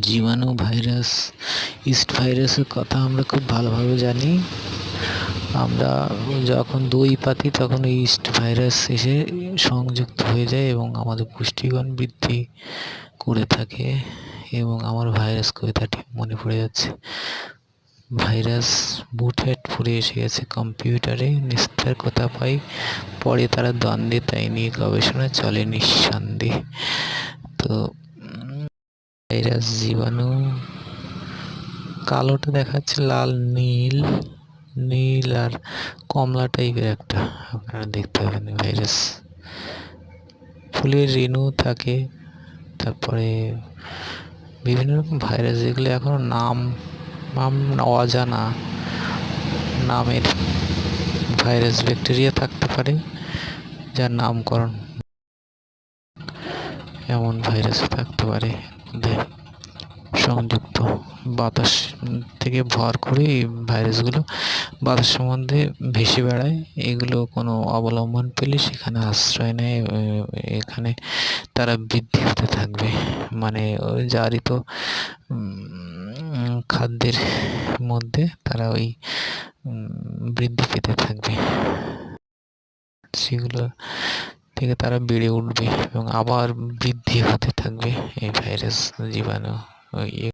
জীবাণু virus, east ভাইরাসের কথা আমরা খুব ভালোভাবে জানি। আমরা যখন দই পাতি, তখন এই ইস্ট ভাইরাস এসে সংযুক্ত হয়ে যায় এবং আমাদের পুষ্টিগুণ বৃদ্ধি করে থাকে এবং আমার ভাইরাস কবিতাটি মনে পড়ে যাচ্ছে। ভাইরাস বুটহেড পড়ে এসে গেছে কম্পিউটারে নিস্তার কথা পাই, পরে তারা দ্বন্দ্বে তাই নিয়ে গবেষণা চলে নিঃসন্দেহে। ভাইরাস জীবাণু কালোটা দেখাচ্ছে লাল, নীল নীল আর কমলা টাইপের একটা। আপনারা দেখতে পাবেন ভাইরাস ফুলের রেণু থাকে, তারপরে বিভিন্ন রকম ভাইরাস যেগুলো এখনও নাম নাম অজানা নামের ভাইরাস ব্যাকটেরিয়া থাকতে পারে, যার নামকরণ এমন ভাইরাসও থাকতে পারে। সংযুক্ত বাতাস থেকে ভর করে এই ভাইরাসগুলো বাতাসের মধ্যে ভেসে বেড়ায়। এগুলো কোনো অবলম্বন পেলে সেখানে আশ্রয় নেয় এখানে তারা বৃদ্ধি হতে থাকবে। মানে জারিত খাদ্যের মধ্যে তারা ওই বৃদ্ধি পেতে থাকবে। সেগুলো থেকে তারা বেড়ে উঠবে এবং আবার বৃদ্ধি হতে থাকবে এই ভাইরাস জীবাণু। ওই